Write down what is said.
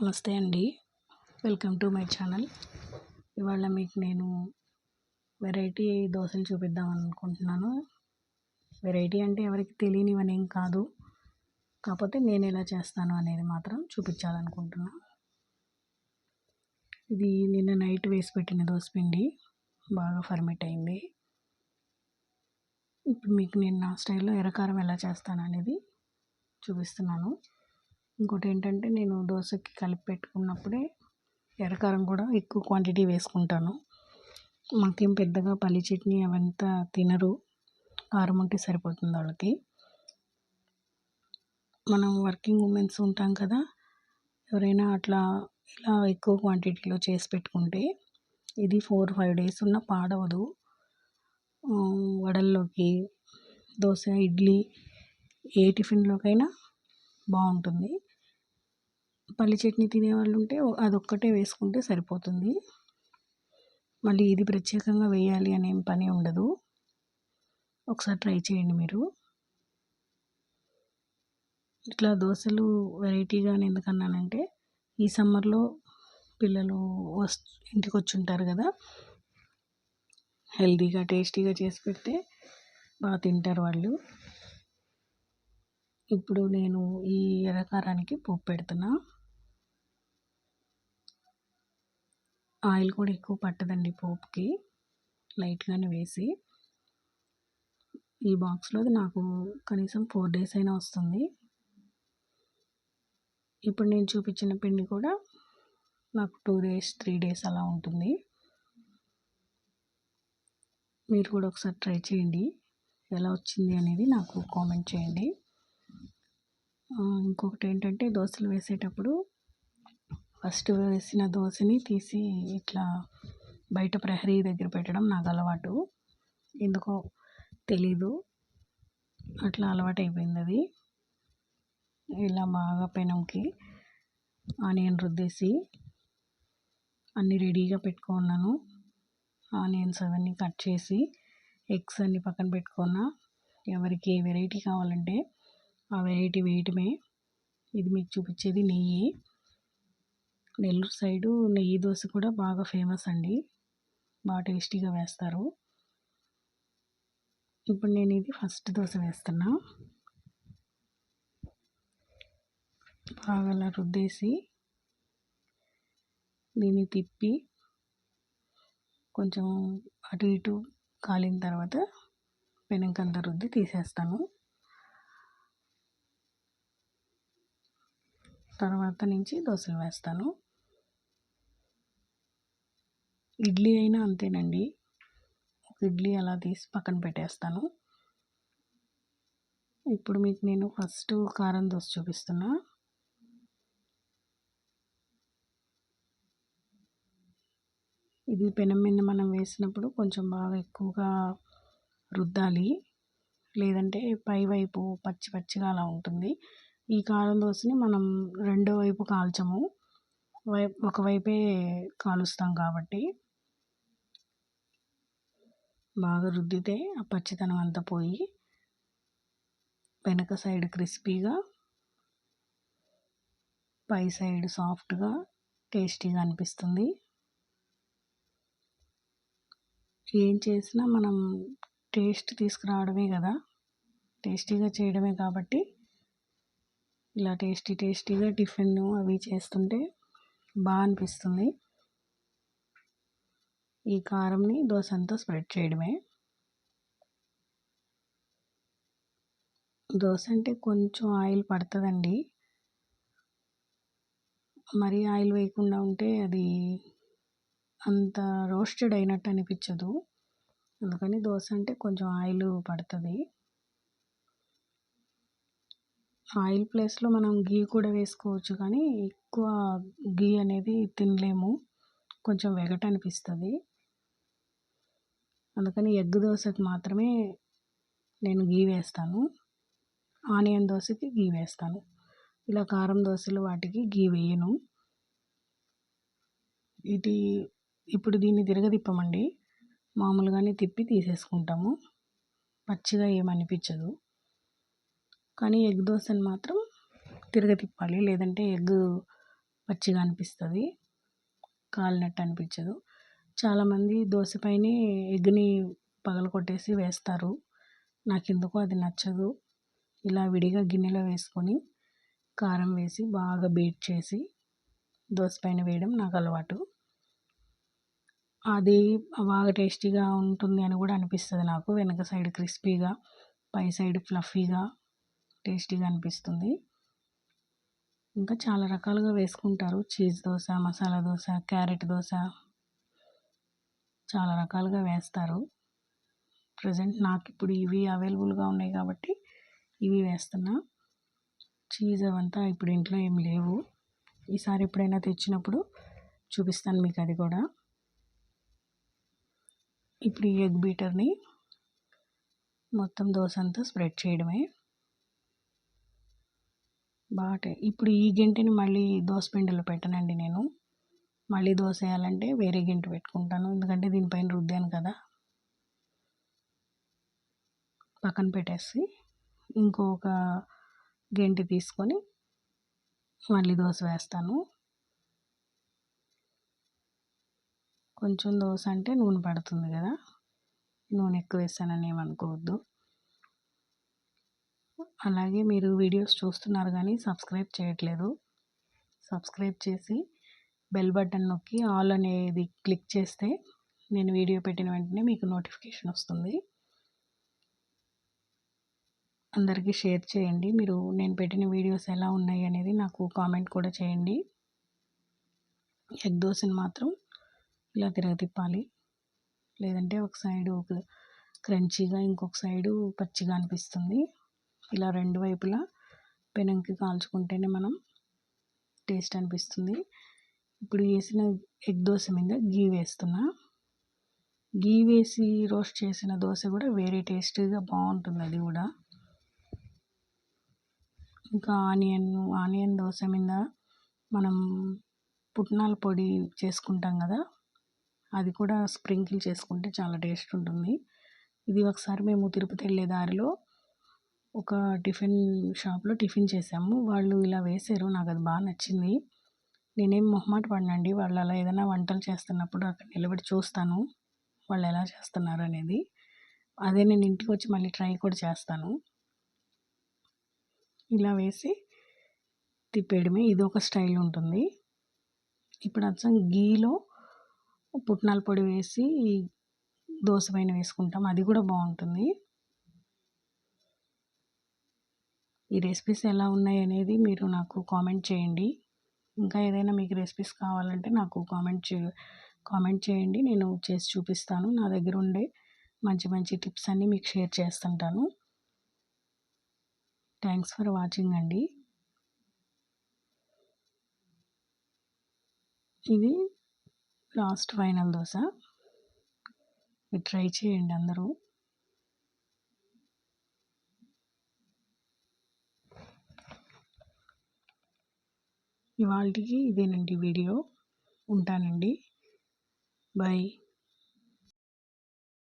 నమస్తే అండి. Welcome to my channel. ఇవాళ మీకు నేను వెరైటీ దోశలు చూపిద్దాం అనుకుంటున్నాను. వెరైటీ అంటే ఎవరికి తెలియనివని ఏం కాదు. కాకపోతే నేను ఎలా చేస్తాను అనేది మాత్రం చూపించాలనుకుంటున్నా. ఇది నిన్న నైట్ వేసి పెట్టిన దోశపిండి బాగా ఫర్మిట్ అయింది. ఇప్పుడు మీకు నేను నా స్టైల్లో ఎర్రకారం ఎలా చేస్తాను అనేది చూపిస్తున్నాను. ఇంకోటి ఏంటంటే నేను దోశకి కలిపి పెట్టుకున్నప్పుడే ఎర్రకారం కూడా ఎక్కువ క్వాంటిటీ వేసుకుంటాను. మాకేం పెద్దగా పల్లి చట్నీ అవంతా తినరు. కారం ఉంటే సరిపోతుంది వాళ్ళకి. మనం వర్కింగ్ ఉమెన్స్ ఉంటాం కదా ఎవరైనా అట్లా ఇలా ఎక్కువ క్వాంటిటీలో చేసి పెట్టుకుంటే ఇది ఫోర్ ఫైవ్ డేస్ ఉన్న పాడవదు. వడల్లోకి దోశ ఇడ్లీ ఏ టిఫిన్లోకైనా బాగుంటుంది. పల్లి చట్నీ తినేవాళ్ళు ఉంటే అదొక్కటే వేసుకుంటే సరిపోతుంది. మళ్ళీ ఇది ప్రత్యేకంగా వేయాలి అనే పని ఉండదు. ఒకసారి ట్రై చేయండి మీరు. ఇట్లా దోశలు వెరైటీగా ఎందుకన్నానంటే ఈ సమ్మర్లో పిల్లలు వస్ ఇంటికి వచ్చి ఉంటారు కదా హెల్దీగా టేస్టీగా చేసి పెడితే బాగా తింటారు వాళ్ళు. ఇప్పుడు నేను ఈ ఎర్రకారానికి పోపు పెడుతున్నా. ఆయిల్ కూడా ఎక్కువ పట్టదండి పోపుకి. లైట్గానే వేసి. ఈ బాక్స్లో నాకు కనీసం ఫోర్ డేస్ అయినా వస్తుంది. ఇప్పుడు నేను చూపించిన పిండి కూడా నాకు టూ డేస్ త్రీ డేస్ అలా ఉంటుంది. మీరు కూడా ఒకసారి ట్రై చేయండి. ఎలా వచ్చింది అనేది నాకు కామెంట్ చేయండి. ఇంకొకటి ఏంటంటే దోశలు వేసేటప్పుడు ఫస్ట్ వేసిన దోశని తీసి ఇట్లా బయట ప్రహరీ దగ్గర పెట్టడం నాకు అలవాటు. ఎందుకో తెలీదు. అట్లా అలవాటు అయిపోయింది అది. ఇలా బాగా పెనంకి ఆనియన్ రుద్దేసి అన్నీ రెడీగా పెట్టుకున్నాను. ఆనియన్స్ అవన్నీ కట్ చేసి ఎగ్స్ అన్నీ పక్కన పెట్టుకున్నా. ఎవరికి ఏ వెరైటీ కావాలంటే ఆ వెరైటీ వేయటమే. ఇది మీకు చూపించేది నెయ్యి. నెల్లూరు సైడు నెయ్యి దోశ కూడా బాగా ఫేమస్ అండి. బాగా టేస్టీగా వేస్తారు. ఇప్పుడు నేను ఇది ఫస్ట్ దోశ వేస్తున్నా. బాగా అలా రుద్దేసి దీన్ని తిప్పి కొంచెం అటు ఇటు కాలిన తర్వాత పెనంకంత రుద్ది తీసేస్తాను. తర్వాత నుంచి దోశలు వేస్తాను. ఇడ్లీ అయినా అంతేనండి. ఒక ఇడ్లీ అలా తీసి పక్కన పెట్టేస్తాను. ఇప్పుడు మీకు నేను ఫస్ట్ కారం దోశ చూపిస్తున్నా. ఇది పెనం మీద మనం వేసినప్పుడు కొంచెం బాగా ఎక్కువగా రుద్దాలి. లేదంటే పై వైపు పచ్చి పచ్చిగా అలా ఉంటుంది. ఈ కారం దోశని మనం రెండో వైపు కాల్చము. వై ఒకవైపే కాలుస్తాం కాబట్టి. బాగా రుద్దితే ఆ పచ్చితనం అంతా పోయి వెనక సైడ్ క్రిస్పీగా పై సైడ్ సాఫ్ట్గా టేస్టీగా అనిపిస్తుంది. ఏం చేసినా మనం టేస్ట్ తీసుకురావడమే కదా. టేస్టీగా చేయడమే కాబట్టి ఇలా టేస్టీ టేస్టీగా టిఫిన్ అవి చేస్తుంటే బాగా అనిపిస్తుంది. ఈ కారంని దోశ అంతా స్ప్రెడ్ చేయడమే. దోశ అంటే కొంచెం ఆయిల్ పడుతుందండి. మరీ ఆయిల్ వేయకుండా ఉంటే అది అంత రోస్టెడ్ అయినట్టు అనిపించదు. అందుకని దోశ అంటే కొంచెం ఆయిల్ పడుతుంది. ఆయిల్ ప్లేస్లో మనం గీ కూడా వేసుకోవచ్చు కానీ ఎక్కువ గీ అనేది తినలేము. కొంచెం వెగట అనిపిస్తుంది అందుకని ఎగ్ దోశకి మాత్రమే నేను గీ వేస్తాను. ఆనియన్ దోశకి గీ వేస్తాను. ఇలా కారం దోశలు వాటికి గీ వేయను. ఇది ఇప్పుడు దీన్ని తిరగదిప్పమండి మామూలుగానే తిప్పి తీసేసుకుంటాము. పచ్చిగా ఏమనిపించదు. కానీ ఎగ్ దోశని మాత్రం తిరగతిప్పాలి. లేదంటే ఎగ్ పచ్చిగా అనిపిస్తుంది. కాలినట్టు అనిపించదు. చాలామంది దోశ పైనే ఎగ్ని పగలగొట్టేసి వేస్తారు. నాకు ఎందుకో అది నచ్చదు. ఇలా విడిగా గిన్నెలో వేసుకొని కారం వేసి బాగా బీట్ చేసి దోశ పైన వేయడం నాకు అలవాటు. అది బాగా టేస్టీగా ఉంటుంది అని కూడా అనిపిస్తుంది నాకు. వెనక సైడ్ క్రిస్పీగా పై సైడ్ ఫ్లఫీగా టేస్టీగా అనిపిస్తుంది. ఇంకా చాలా రకాలుగా వేసుకుంటారు. చీజ్ దోశ మసాలా దోశ క్యారెట్ దోశ చాలా రకాలుగా వేస్తారు. ప్రజెంట్ నాకు ఇప్పుడు ఇవి అవైలబుల్గా ఉన్నాయి కాబట్టి ఇవి వేస్తున్నా. చీజ్ అవంతా ఇప్పుడు ఇంట్లో ఏం లేవు. ఈసారి ఎప్పుడైనా తెచ్చినప్పుడు చూపిస్తాను మీకు అది కూడా. ఇప్పుడు ఈ ఎగ్ బీటర్ని మొత్తం దోశ అంతా స్ప్రెడ్ చేయడమే. బాగా ఇప్పుడు ఈ గంటని మళ్ళీ దోశ పిండిలో పెట్టనండి నేను. మళ్ళీ దోశ వేయాలంటే వేరే గింట పెట్టుకుంటాను. ఎందుకంటే దీనిపైన రుద్దాను కదా. పక్కన పెట్టేసి ఇంకొక గంటి తీసుకొని మళ్ళీ దోశ వేస్తాను. కొంచెం దోశ అంటే నూనె పడుతుంది కదా. నూనె ఎక్కువ వేస్తానని ఏమనుకోవద్దు అలాగే మీరు వీడియోస్ చూస్తున్నారు కానీ సబ్స్క్రైబ్ చేయట్లేదు. సబ్స్క్రైబ్ చేసి బెల్ బటన్ నొక్కి ఆల్ అనేది క్లిక్ చేస్తే నేను వీడియో పెట్టిన వెంటనే మీకు నోటిఫికేషన్ వస్తుంది. అందరికీ షేర్ చేయండి. మీరు నేను పెట్టిన వీడియోస్ ఎలా ఉన్నాయి అనేది నాకు కామెంట్ కూడా చేయండి. ఎగ్ దోశని మాత్రం ఇలా తిరగతిప్పాలి. లేదంటే ఒక సైడు క్రంచీగా ఇంకొక సైడు పచ్చిగా అనిపిస్తుంది. ఇలా రెండు వైపులా పెనంకి కాల్చుకుంటేనే మనం టేస్ట్ అనిపిస్తుంది. ఇప్పుడు వేసిన ఎగ్ దోశ మీద గీ వేస్తున్నా. గీ వేసి రోస్ట్ చేసిన దోశ కూడా వేరే టేస్టీగా బాగుంటుంది అది కూడా. ఇంకా ఆనియన్ ఆనియన్ దోశ మీద మనం పుట్నాల పొడి చేసుకుంటాం కదా అది కూడా స్ప్రింకిల్ చేసుకుంటే చాలా టేస్ట్ ఉంటుంది. ఇది ఒకసారి మేము తిరుపతి వెళ్ళే దారిలో ఒక టిఫిన్ షాప్లో టిఫిన్ చేసాము. వాళ్ళు ఇలా వేసారు నాకు అది బాగా నచ్చింది. నేనేం మొహమాట పడినండి. వాళ్ళు అలా ఏదైనా వంటలు చేస్తున్నప్పుడు అక్కడ నిలబడి చూస్తాను. వాళ్ళు ఎలా చేస్తున్నారు అనేది అదే నేను ఇంటికి వచ్చి మళ్ళీ ట్రై కూడా చేస్తాను. ఇలా వేసి తిప్పేయడమే ఇది ఒక స్టైల్ ఉంటుంది. ఇప్పుడు అచ్చం గీలో పుట్నాల పొడి వేసి దోశ పైన వేసుకుంటాం. అది కూడా బాగుంటుంది. ఈ రెసిపీస్ ఎలా ఉన్నాయి అనేది మీరు నాకు కామెంట్ చేయండి. ఇంకా ఏదైనా మీకు రెసిపీస్ కావాలంటే నాకు కామెంట్ చే కామెంట్ చేయండి. నేను చేసి చూపిస్తాను. నా దగ్గర ఉండే మంచి మంచి టిప్స్ అన్నీ మీకు షేర్ చేస్తుంటాను. థ్యాంక్స్ ఫర్ వాచింగ్ అండి. ఇది లాస్ట్ ఫైనల్ దోశ. మీరు ట్రై చేయండి అందరూ. ఇవాళకి ఇదేనండి వీడియో. ఉంటానండి. బాయ్.